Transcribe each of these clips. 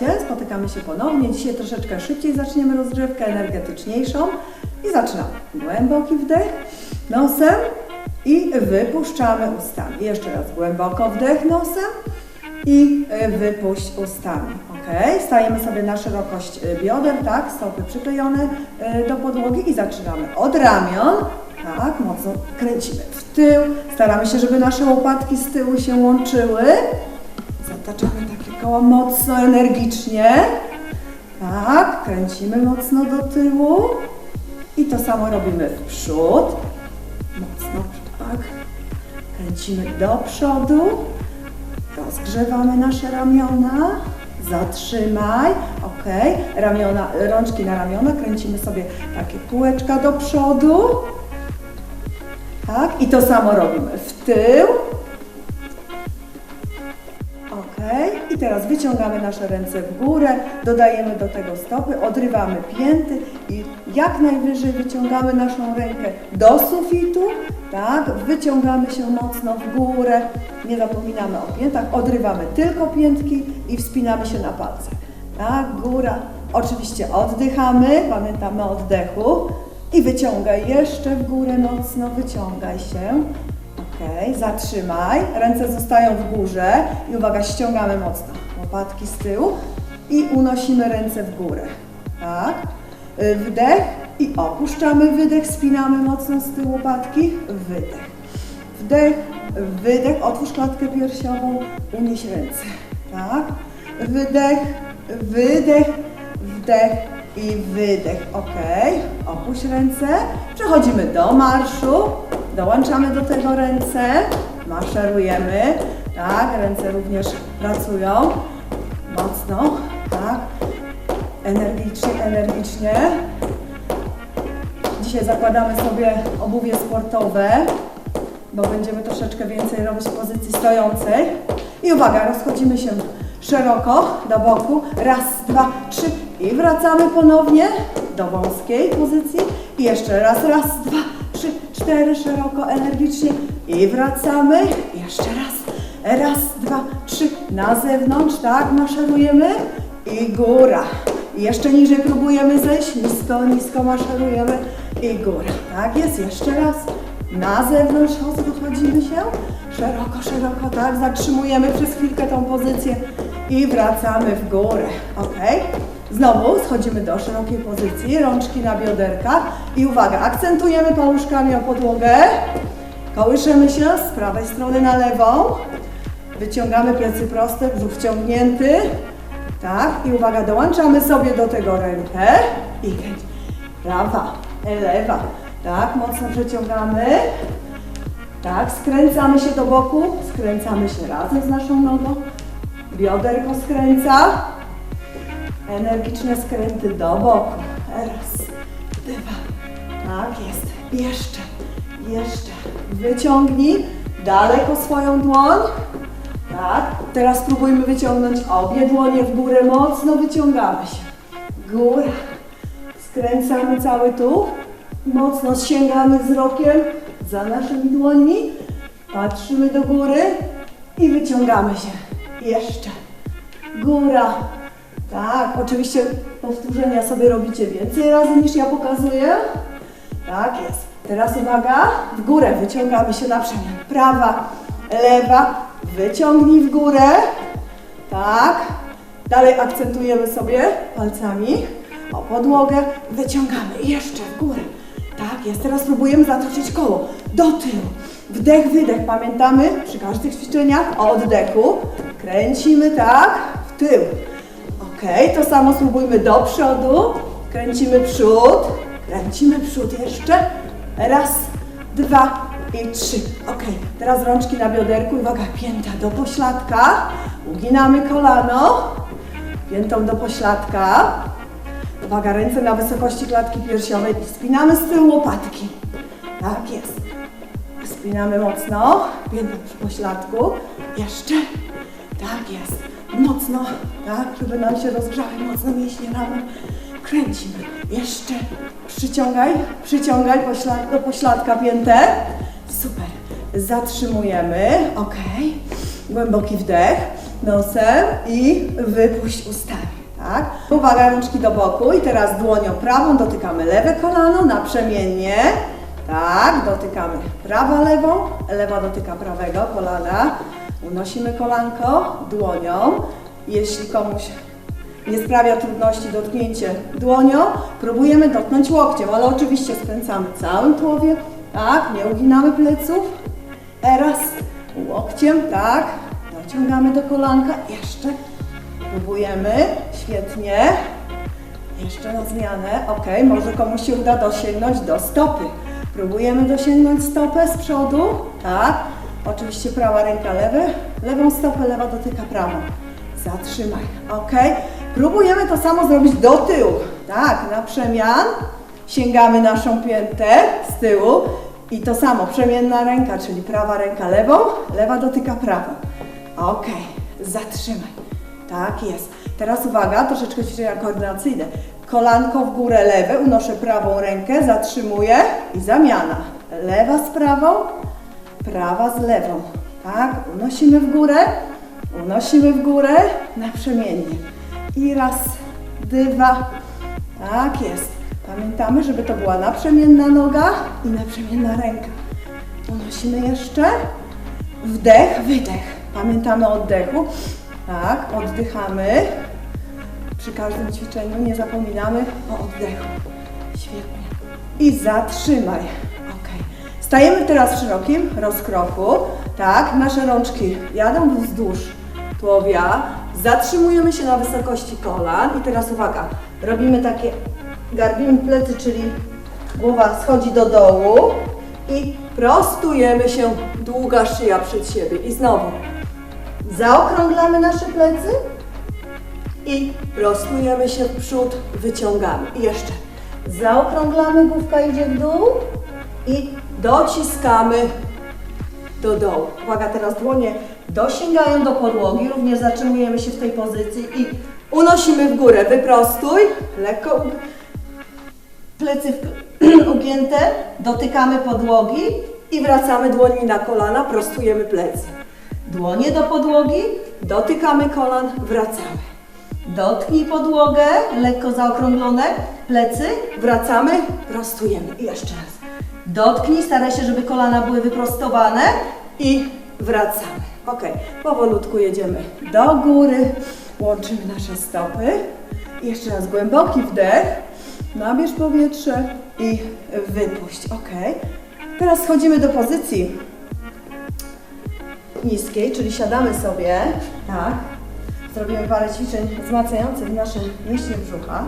Witajcie, spotykamy się ponownie. Dzisiaj troszeczkę szybciej zaczniemy rozgrzewkę energetyczniejszą i zaczynamy. Głęboki wdech nosem i wypuszczamy ustami. Jeszcze raz głęboko wdech nosem i wypuść ustami. Ok? Stajemy sobie na szerokość bioder, tak? Stopy przyklejone y, do podłogi i zaczynamy od ramion. Tak, mocno kręcimy w tył. Staramy się, żeby nasze łopatki z tyłu się łączyły. Zataczamy takie koło mocno, energicznie. Tak, kręcimy mocno do tyłu. I to samo robimy w przód. Mocno, tak. Kręcimy do przodu. Rozgrzewamy nasze ramiona. Zatrzymaj. Ok. Ramiona, rączki na ramiona. Kręcimy sobie takie kółeczka do przodu. Tak. I to samo robimy w tył. I teraz wyciągamy nasze ręce w górę, dodajemy do tego stopy, odrywamy pięty i jak najwyżej wyciągamy naszą rękę do sufitu, tak, wyciągamy się mocno w górę, nie zapominamy o piętach, odrywamy tylko piętki i wspinamy się na palce, tak, góra, oczywiście oddychamy, pamiętamy o oddechu. I wyciągaj jeszcze w górę mocno, wyciągaj się, Ok, zatrzymaj. Ręce zostają w górze i uwaga, ściągamy mocno łopatki z tyłu i unosimy ręce w górę. Tak. Y, Wdech i opuszczamy wydech, spinamy mocno z tyłu łopatki. Wydech. Wdech, wydech, otwórz klatkę piersiową, unieś ręce. Tak. Wydech, wydech, wdech i wydech. Ok. Opuść ręce. Przechodzimy do marszu. Dołączamy do tego ręce, maszerujemy, tak, ręce również pracują, mocno, tak, energicznie, energicznie. Dzisiaj zakładamy sobie obuwie sportowe, bo będziemy troszeczkę więcej robić pozycji stojącej. I uwaga, rozchodzimy się szeroko do boku, raz, dwa, trzy i wracamy ponownie do wąskiej pozycji i jeszcze raz, raz, dwa, cztery, szeroko, energicznie. I wracamy. Jeszcze raz, raz, dwa, trzy, na zewnątrz, tak, maszerujemy. I góra. Jeszcze niżej próbujemy zejść, nisko, nisko maszerujemy. I góra. Tak jest, jeszcze raz. Na zewnątrz rozchodzimy się, szeroko, szeroko, tak, zatrzymujemy przez chwilkę tą pozycję. I wracamy w górę, ok? Znowu schodzimy do szerokiej pozycji, rączki na bioderka. I uwaga, akcentujemy paluszkami o podłogę, kołyszymy się z prawej strony na lewą, wyciągamy plecy proste, brzuch wciągnięty, tak, i uwaga, dołączamy sobie do tego rękę. I kręć, prawa, lewa, tak, mocno przeciągamy, tak, skręcamy się do boku, skręcamy się razem z naszą nogą, bioderko skręca, Energiczne skręty do boku. Raz, dwa. Tak jest. Jeszcze, jeszcze. Wyciągnij daleko swoją dłoń. Tak. Teraz spróbujmy wyciągnąć obie dłonie w górę. Mocno wyciągamy się. Góra. Skręcamy cały tuł. Mocno sięgamy wzrokiem za naszymi dłońmi. Patrzymy do góry i wyciągamy się. Jeszcze. Góra. Tak, oczywiście powtórzenia sobie robicie więcej razy niż ja pokazuję. Tak jest. Teraz uwaga, w górę wyciągamy się na przemian. Prawa, lewa, wyciągnij w górę. Tak. Dalej akcentujemy sobie palcami o podłogę, wyciągamy jeszcze w górę. Tak jest. Teraz próbujemy zatoczyć koło do tyłu. Wdech, wydech. Pamiętamy przy każdych ćwiczeniach o oddechu. Kręcimy tak w tył. Ok, to samo spróbujmy do przodu. Kręcimy przód. Kręcimy przód jeszcze. Raz, dwa i trzy. Ok, teraz rączki na bioderku. Uwaga, pięta do pośladka. Uginamy kolano. Piętą do pośladka. Uwaga, ręce na wysokości klatki piersiowej spinamy z tyłu łopatki. Tak jest. Spinamy mocno. Piętą przy pośladku. Jeszcze. Tak jest. Mocno, tak, żeby nam się rozgrzały mocno mięśnie ramion. Kręcimy. Jeszcze. Przyciągaj, przyciągaj poślad, do pośladka piętę. Super. Zatrzymujemy. Ok. Głęboki wdech. nosem i wypuść ustami. Tak? Uwaga, rączki do boku i teraz dłonią prawą dotykamy lewe kolano naprzemiennie. Tak, dotykamy prawa lewą, lewa dotyka prawego kolana. Unosimy kolanko dłonią. Jeśli komuś nie sprawia trudności dotknięcie dłonią, próbujemy dotknąć łokciem, ale oczywiście skręcamy całym tułowiem, tak, nie uginamy pleców. Teraz łokciem, tak, dociągamy do kolanka, jeszcze próbujemy, świetnie. Jeszcze na zmianę, ok, może komuś się uda dosięgnąć do stopy. Próbujemy dosięgnąć stopę z przodu, tak, oczywiście prawa ręka lewy, lewą stopę, lewa dotyka prawą. Zatrzymaj, ok. Próbujemy to samo zrobić do tyłu, tak, na przemian. Sięgamy naszą piętę z tyłu i to samo, przemienna ręka, czyli prawa ręka lewą, lewa dotyka prawą. Ok, zatrzymaj. Tak jest. Teraz uwaga, troszeczkę ćwiczenia koordynacyjne. Kolanko w górę lewe, unoszę prawą rękę, zatrzymuję i zamiana. Lewa z prawą, prawa z lewą. Tak, unosimy w górę, unosimy w górę, naprzemiennie. I raz, dwa, tak jest. Pamiętamy, żeby to była naprzemienna noga i naprzemienna ręka. Unosimy jeszcze. Wdech, wydech. Pamiętamy o oddechu. Tak, oddychamy. Przy każdym ćwiczeniu nie zapominamy o oddechu. Świetnie. I zatrzymaj. Stajemy teraz w szerokim rozkroku. Tak, nasze rączki jadą wzdłuż tułowia. Zatrzymujemy się na wysokości kolan. I teraz uwaga, robimy takie, garbimy plecy, czyli głowa schodzi do dołu i prostujemy się, długa szyja przed siebie. I znowu zaokrąglamy nasze plecy i prostujemy się w przód, wyciągamy. I jeszcze zaokrąglamy, główka idzie w dół i dociskamy do dołu. Uwaga, teraz dłonie dosięgają do podłogi, również zatrzymujemy się w tej pozycji i unosimy w górę. Wyprostuj, lekko plecy ugięte, dotykamy podłogi i wracamy dłońmi na kolana, prostujemy plecy. Dłonie do podłogi, dotykamy kolan, wracamy. Dotknij podłogę, lekko zaokrąglone, plecy, wracamy, prostujemy. I jeszcze raz. Dotknij, staraj się, żeby kolana były wyprostowane i wracamy. Ok, powolutku jedziemy do góry, łączymy nasze stopy. Jeszcze raz głęboki wdech, nabierz powietrze i wypuść. Ok. Teraz schodzimy do pozycji niskiej, czyli siadamy sobie, tak. Zrobimy parę ćwiczeń wzmacniających nasze mięśnie brzucha.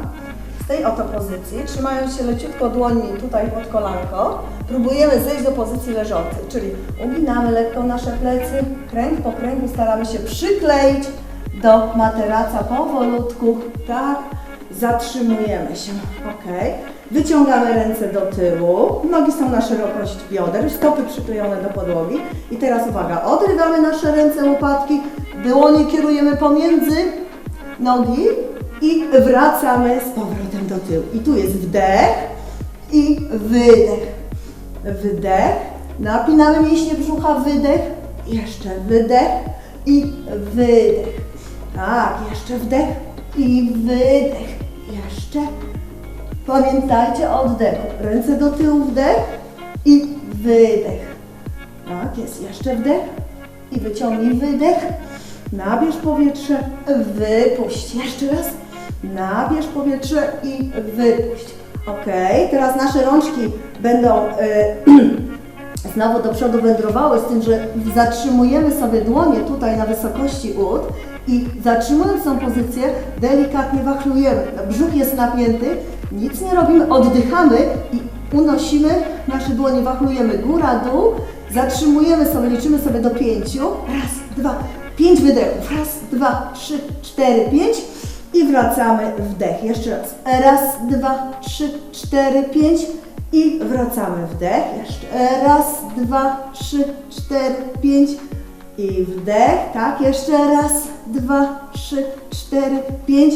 Tej oto pozycji, trzymając się leciutko dłońmi tutaj pod kolanko, próbujemy zejść do pozycji leżącej, czyli uginamy lekko nasze plecy, kręg po kręgu staramy się przykleić do materaca powolutku, tak, zatrzymujemy się, ok. Wyciągamy ręce do tyłu, nogi są na szerokość bioder, stopy przyklejone do podłogi. I teraz uwaga, odrywamy nasze ręce, łopatki, dłonie kierujemy pomiędzy nogi i wracamy z powrotem do tyłu. I tu jest wdech i wydech. Wdech, napinamy mięśnie brzucha, wydech, jeszcze wydech i wydech. Tak, jeszcze wdech i wydech. Jeszcze. Pamiętajcie o oddechu. Ręce do tyłu, wdech i wydech. Tak, jest jeszcze wdech i wyciągnij wydech. Nabierz powietrze, wypuść. Jeszcze raz. Nabierz powietrze i wypuść. Ok, teraz nasze rączki będą y, znowu do przodu wędrowały, z tym, że zatrzymujemy sobie dłonie tutaj na wysokości ud i zatrzymując tą pozycję, delikatnie wachlujemy. Brzuch jest napięty, nic nie robimy, oddychamy i unosimy nasze dłonie, wachlujemy góra, dół, zatrzymujemy sobie, liczymy sobie do pięciu. Raz, dwa, pięć wydechów. Raz, dwa, trzy, cztery, pięć. I wracamy wdech. Jeszcze raz. Raz, dwa, trzy, cztery, pięć. I wracamy wdech. Jeszcze raz, dwa, trzy, cztery, pięć. I wdech. Tak, jeszcze raz, dwa, trzy, cztery, pięć.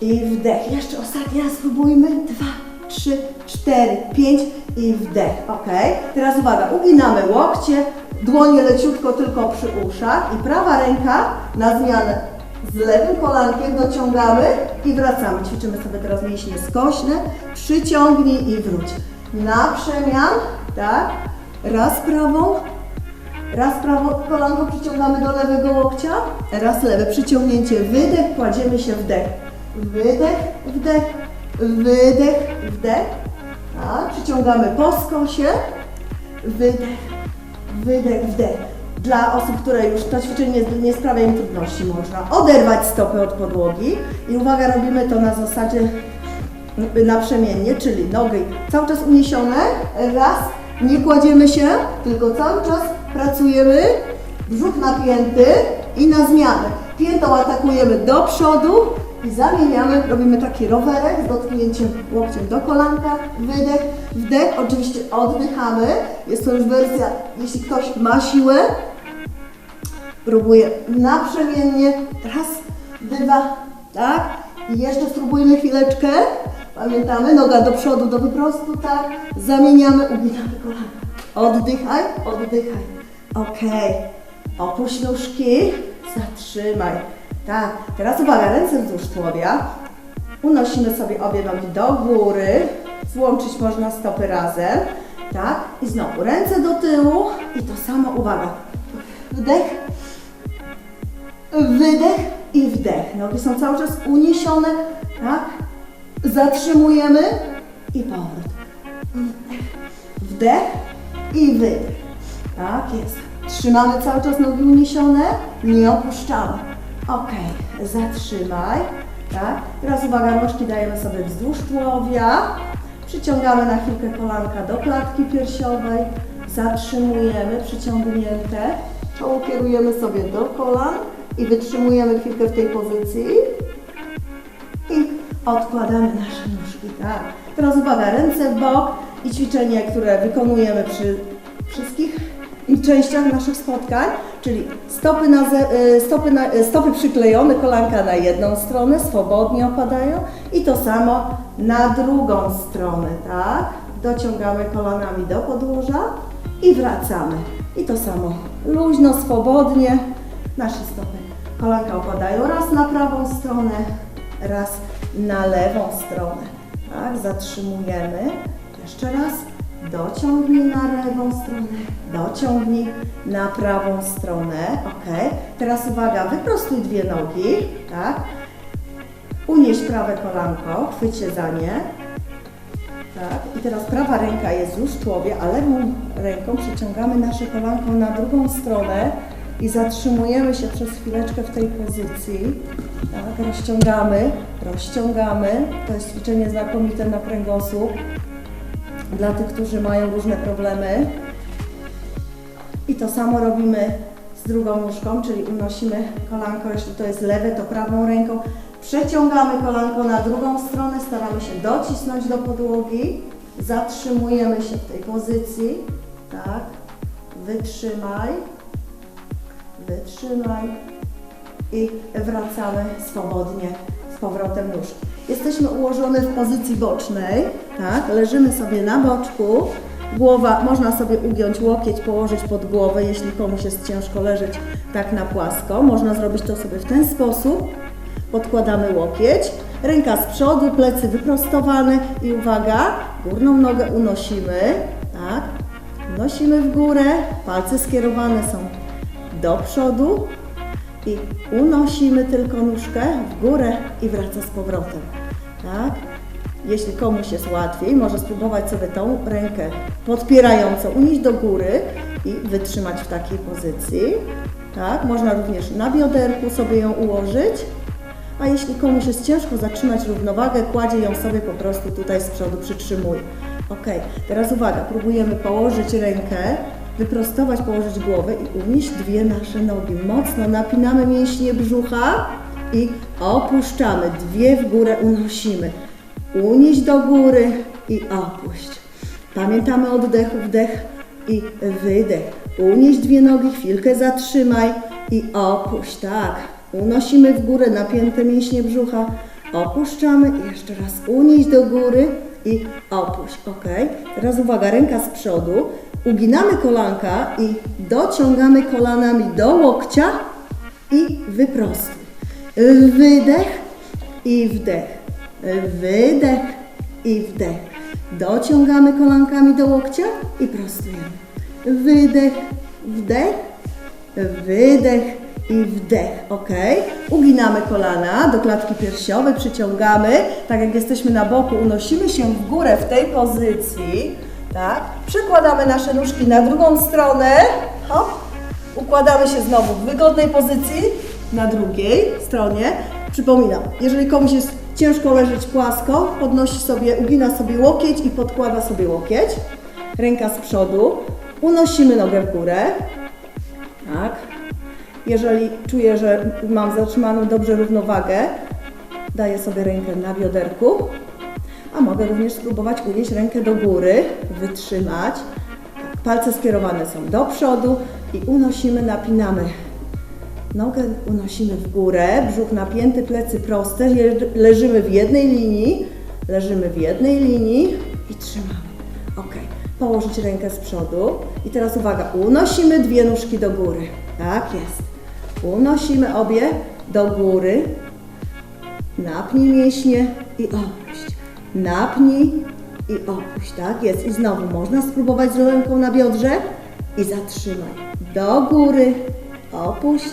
I wdech. Jeszcze ostatni raz spróbujmy. Dwa, trzy, cztery, pięć. I wdech. Ok. Teraz uwaga, uginamy łokcie, Dłonie leciutko tylko przy uszach i prawa ręka na zmianę z lewym kolankiem dociągamy i wracamy. Ćwiczymy sobie teraz mięśnie skośne. Przyciągnij i wróć. Na przemian, tak? Raz prawą, raz prawą kolanko przyciągamy do lewego łokcia, raz lewe przyciągnięcie, wydech, kładziemy się wdech. Wydech, wdech, wydech, wdech. Tak, przyciągamy po skosie, wydech, wydech, wdech. Dla osób, które już to ćwiczenie nie, nie sprawia im trudności, można oderwać stopy od podłogi i uwaga, robimy to na zasadzie naprzemiennie, czyli nogi cały czas uniesione, raz, nie kładziemy się, tylko cały czas pracujemy, brzuch napięty i na zmianę. Piętą atakujemy do przodu i zamieniamy, robimy taki rowerek z dotknięciem łokciem do kolanka, wydech, wdech, oczywiście oddychamy, jest to już wersja, jeśli ktoś ma siłę, próbuję naprzemiennie, raz, dwa, tak, i jeszcze spróbujmy chwileczkę, pamiętamy, noga do przodu, do wyprostu, tak, zamieniamy, uginamy kolana, oddychaj, oddychaj, okej, opuść nóżki, zatrzymaj, tak, teraz uwaga, ręce wzdłuż tułowia, unosimy sobie obie nogi do góry, złączyć można stopy razem, tak, i znowu ręce do tyłu. I to samo, uwaga, wdech, wydech i wdech. Nogi są cały czas uniesione, tak? Zatrzymujemy i powrót. Wdech i wydech. Tak jest. Trzymamy cały czas nogi uniesione, nie opuszczamy. Ok, zatrzymaj. Tak? Teraz uwaga, nóżki dajemy sobie wzdłuż tułowia. Przyciągamy na chwilkę kolanka do klatki piersiowej. Zatrzymujemy, przyciągnięte. Czoło kierujemy sobie do kolan i wytrzymujemy chwilkę w tej pozycji. I odkładamy nasze nóżki, tak. Teraz uwaga, ręce w bok i ćwiczenie, które wykonujemy przy wszystkich częściach naszych spotkań, czyli stopy, na y, stopy, na, y, stopy przyklejone, kolanka na jedną stronę, swobodnie opadają i to samo na drugą stronę, tak. Dociągamy kolanami do podłoża i wracamy. I to samo luźno, swobodnie, nasze stopy. Kolanka opadają raz na prawą stronę, raz na lewą stronę. Tak, zatrzymujemy. Jeszcze raz. Dociągnij na lewą stronę, dociągnij na prawą stronę. Ok. Teraz uwaga, wyprostuj dwie nogi. Tak. Unieś prawe kolanko, chwyć się za nie. Tak. I teraz prawa ręka jest już w tułowie, a lewą ręką przeciągamy nasze kolanko na drugą stronę i zatrzymujemy się przez chwileczkę w tej pozycji. Tak, rozciągamy, rozciągamy. To jest ćwiczenie znakomite na kręgosłup dla tych, którzy mają różne problemy. I to samo robimy z drugą nóżką, czyli unosimy kolanko, jeśli to jest lewe, to prawą ręką. Przeciągamy kolanko na drugą stronę, staramy się docisnąć do podłogi. Zatrzymujemy się w tej pozycji. Tak. Wytrzymaj. Wytrzymaj. I wracamy swobodnie z powrotem nóżki. Jesteśmy ułożone w pozycji bocznej, tak? Leżymy sobie na boczku. Głowa, można sobie ugiąć łokieć, położyć pod głowę, jeśli komuś jest ciężko leżeć tak na płasko. Można zrobić to sobie w ten sposób. Podkładamy łokieć, ręka z przodu, plecy wyprostowane i uwaga, górną nogę unosimy, tak? Unosimy w górę, palce skierowane są do przodu i unosimy tylko nóżkę w górę i wraca z powrotem. Tak? Jeśli komuś jest łatwiej, może spróbować sobie tą rękę podpierającą unieść do góry i wytrzymać w takiej pozycji. Tak? Można również na bioderku sobie ją ułożyć. A jeśli komuś jest ciężko zatrzymać równowagę, kładzie ją sobie po prostu tutaj z przodu, przytrzymuje. Ok, teraz uwaga, próbujemy położyć rękę, wyprostować, położyć głowę i unieść dwie nasze nogi. Mocno napinamy mięśnie brzucha i opuszczamy. Dwie w górę unosimy. Unieść do góry i opuść. Pamiętamy oddechu, wdech i wydech. Unieść dwie nogi, chwilkę zatrzymaj i opuść. Tak. Unosimy w górę napięte mięśnie brzucha. Opuszczamy i jeszcze raz unieść do góry i opuść. Ok. Teraz uwaga, ręka z przodu. Uginamy kolanka i dociągamy kolanami do łokcia i wyprostuj. Wydech i wdech. Wydech i wdech. Dociągamy kolankami do łokcia i prostujemy. Wydech, wdech, wydech i wdech, ok? Uginamy kolana do klatki piersiowej, przyciągamy, tak jak jesteśmy na boku, unosimy się w górę w tej pozycji, tak? Przekładamy nasze nóżki na drugą stronę, hop, układamy się znowu w wygodnej pozycji na drugiej stronie. Przypominam, jeżeli komuś jest ciężko leżeć płasko, podnosi sobie, ugina sobie łokieć i podkłada sobie łokieć. Ręka z przodu. Unosimy nogę w górę. Tak. Jeżeli czuję, że mam zatrzymaną dobrze równowagę, daję sobie rękę na bioderku. A mogę również spróbować unieść rękę do góry, wytrzymać. Palce skierowane są do przodu i unosimy, napinamy Nogę unosimy w górę, brzuch napięty, plecy proste, le- leżymy w jednej linii, leżymy w jednej linii i trzymamy. Ok, położyć rękę z przodu i teraz uwaga, unosimy dwie nóżki do góry. Tak jest. Unosimy obie do góry, napnij mięśnie i opuść. Napnij i opuść, tak jest. I znowu można spróbować z ręką na biodrze i zatrzymaj. Do góry, opuść.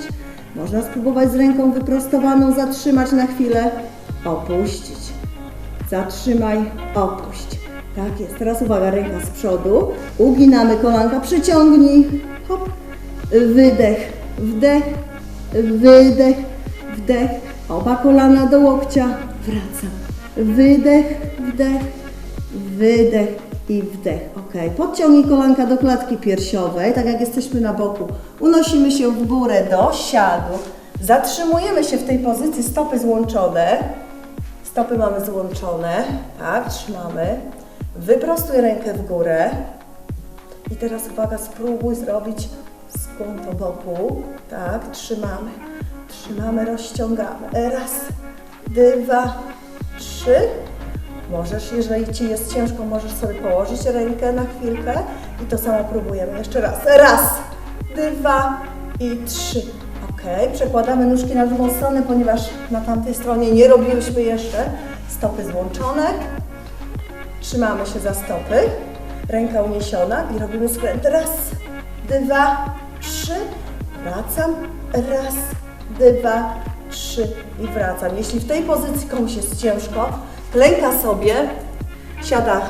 Można spróbować z ręką wyprostowaną zatrzymać na chwilę, opuścić. Zatrzymaj, opuść. Tak jest. Teraz uwaga, ręka z przodu. Uginamy kolanka, przyciągnij. Hop. Wydech, wdech, wydech, wdech. Oba kolana do łokcia. Wracam. Wydech, wdech, wydech i wdech. Ok. Podciągnij kolanka do klatki piersiowej, tak jak jesteśmy na boku. Unosimy się w górę do siadu. Zatrzymujemy się w tej pozycji, stopy złączone. Stopy mamy złączone. Tak, trzymamy. Wyprostuj rękę w górę. I teraz uwaga, spróbuj zrobić skłon do boku. Tak, trzymamy. Trzymamy, rozciągamy. Raz, dwa, trzy. Możesz, jeżeli Ci jest ciężko, możesz sobie położyć rękę na chwilkę i to samo próbujemy. Jeszcze raz. Raz, dwa i trzy. Ok, przekładamy nóżki na drugą stronę, ponieważ na tamtej stronie nie robiłyśmy jeszcze. Stopy złączone. Trzymamy się za stopy. Ręka uniesiona i robimy skręt. Raz, dwa, trzy. Wracam. Raz, dwa, trzy i wracam. Jeśli w tej pozycji komuś jest ciężko, klęka sobie, siada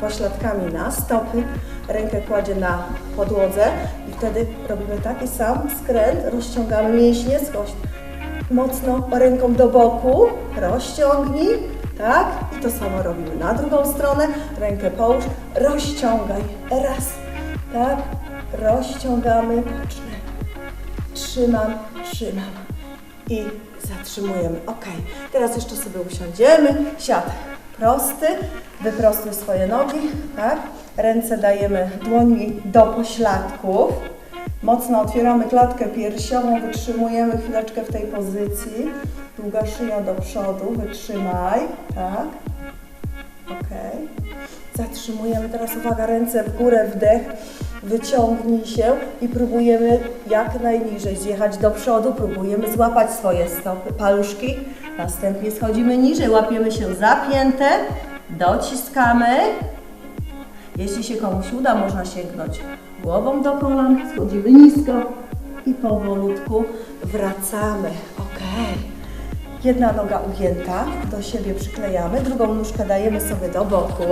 pośladkami na stopy, rękę kładzie na podłodze i wtedy robimy taki sam skręt, rozciągamy mięśnie, skość mocno ręką do boku, rozciągnij, tak? I to samo robimy na drugą stronę, rękę połóż, rozciągaj, raz, tak? Rozciągamy, trzymam, trzymam i zatrzymujemy. Ok, teraz jeszcze sobie usiądziemy, siad prosty, wyprostuj swoje nogi, tak? Ręce dajemy dłońmi do pośladków. Mocno otwieramy klatkę piersiową, wytrzymujemy chwileczkę w tej pozycji. Długa szyja do przodu, wytrzymaj, tak? Ok. Zatrzymujemy teraz, uwaga, ręce w górę, wdech, wyciągnij się i próbujemy jak najniżej zjechać do przodu, próbujemy złapać swoje stopy, paluszki. Następnie schodzimy niżej, łapiemy się zapięte, dociskamy. Jeśli się komuś uda, można sięgnąć głową do kolan, schodzimy nisko i powolutku wracamy. Ok. Jedna noga ugięta, do siebie przyklejamy, drugą nóżkę dajemy sobie do boku,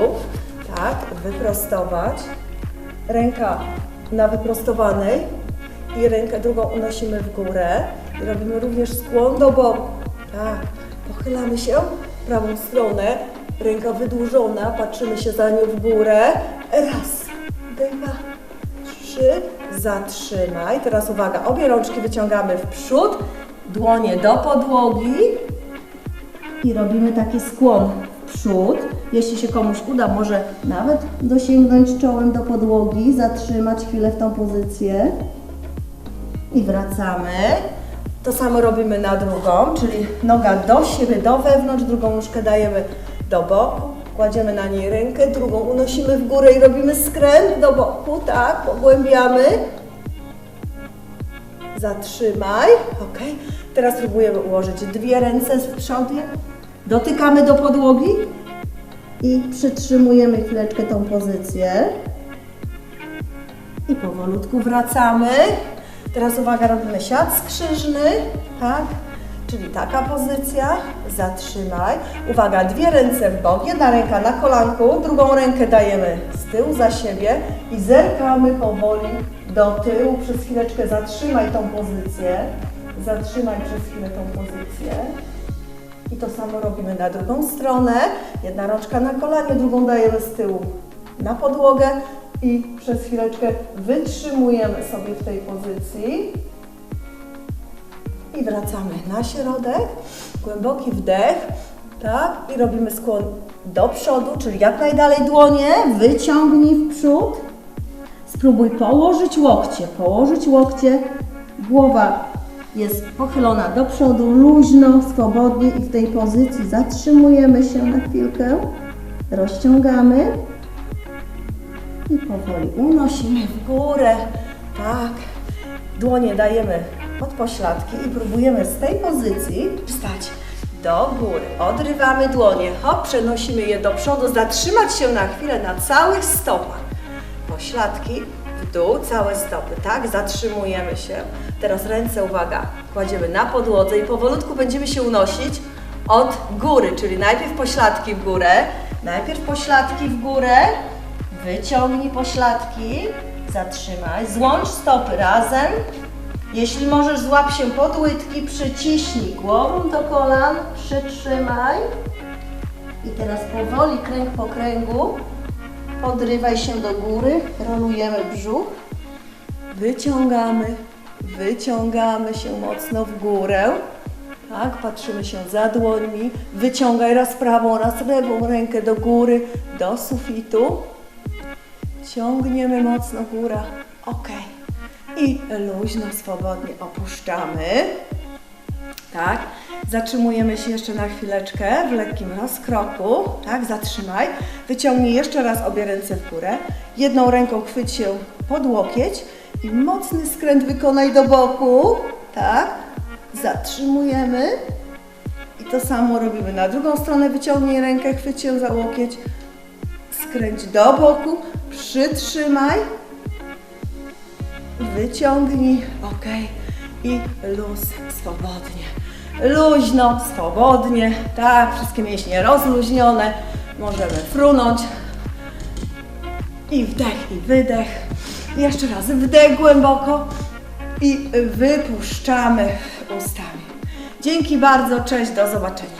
tak, wyprostować. Ręka na wyprostowanej i rękę drugą unosimy w górę i robimy również skłon do boku, tak. Pochylamy się w prawą stronę, ręka wydłużona, patrzymy się za nią w górę. Raz, dwa, trzy, zatrzymaj. Teraz uwaga, obie rączki wyciągamy w przód, dłonie do podłogi i robimy taki skłon przód. Jeśli się komuś uda, może nawet dosięgnąć czołem do podłogi, zatrzymać chwilę w tą pozycję i wracamy. To samo robimy na drugą, czyli noga do siebie, do wewnątrz, drugą nóżkę dajemy do boku, Kładziemy na niej rękę, drugą unosimy w górę i robimy skręt do boku, tak, pogłębiamy. Zatrzymaj, ok. Teraz próbujemy ułożyć dwie ręce w przodzie. Dotykamy do podłogi i przytrzymujemy chwileczkę tą pozycję. I powolutku wracamy. Teraz uwaga, robimy siat skrzyżny, tak? Czyli taka pozycja, zatrzymaj. Uwaga, dwie ręce w bok, jedna ręka na kolanku, drugą rękę dajemy z tyłu za siebie i zerkamy powoli do tyłu. Przez chwileczkę zatrzymaj tą pozycję. Zatrzymaj przez chwilę tą pozycję. I to samo robimy na drugą stronę. Jedna rączka na kolanie, drugą dajemy z tyłu na podłogę i przez chwileczkę wytrzymujemy sobie w tej pozycji. I wracamy na środek, głęboki wdech, tak? I robimy skłon do przodu, czyli jak najdalej dłonie, wyciągnij w przód. Spróbuj położyć łokcie, położyć łokcie, głowa jest pochylona do przodu, luźno, swobodnie i w tej pozycji zatrzymujemy się na chwilkę, rozciągamy i powoli unosimy w górę, tak. Dłonie dajemy pod pośladki i próbujemy z tej pozycji wstać do góry. Odrywamy dłonie, hop, przenosimy je do przodu, zatrzymać się na chwilę na całych stopach. Pośladki dół, całe stopy, tak? Zatrzymujemy się. Teraz ręce, uwaga, kładziemy na podłodze i powolutku będziemy się unosić od góry, czyli najpierw pośladki w górę, najpierw pośladki w górę, wyciągnij pośladki, zatrzymaj, złącz stopy razem. Jeśli możesz, złap się pod łydki, przyciśnij głową do kolan, przytrzymaj. I teraz powoli, kręg po kręgu, podrywaj się do góry, rolujemy brzuch, wyciągamy, wyciągamy się mocno w górę. Tak, patrzymy się za dłońmi, wyciągaj raz prawą, raz lewą rękę do góry, do sufitu. Ciągniemy mocno góra, ok. I luźno, swobodnie opuszczamy. Tak, zatrzymujemy się jeszcze na chwileczkę w lekkim rozkroku. Tak, zatrzymaj. Wyciągnij jeszcze raz obie ręce w górę. Jedną ręką chwyć się pod łokieć i mocny skręt wykonaj do boku. Tak, zatrzymujemy. I to samo robimy na drugą stronę. Wyciągnij rękę, chwyć się za łokieć. Skręć do boku, przytrzymaj. Wyciągnij, ok. I luz, swobodnie. Luźno, swobodnie, tak, wszystkie mięśnie rozluźnione. Możemy frunąć. I wdech, i wydech. Jeszcze raz wdech głęboko i wypuszczamy ustami. Dzięki bardzo, cześć, do zobaczenia.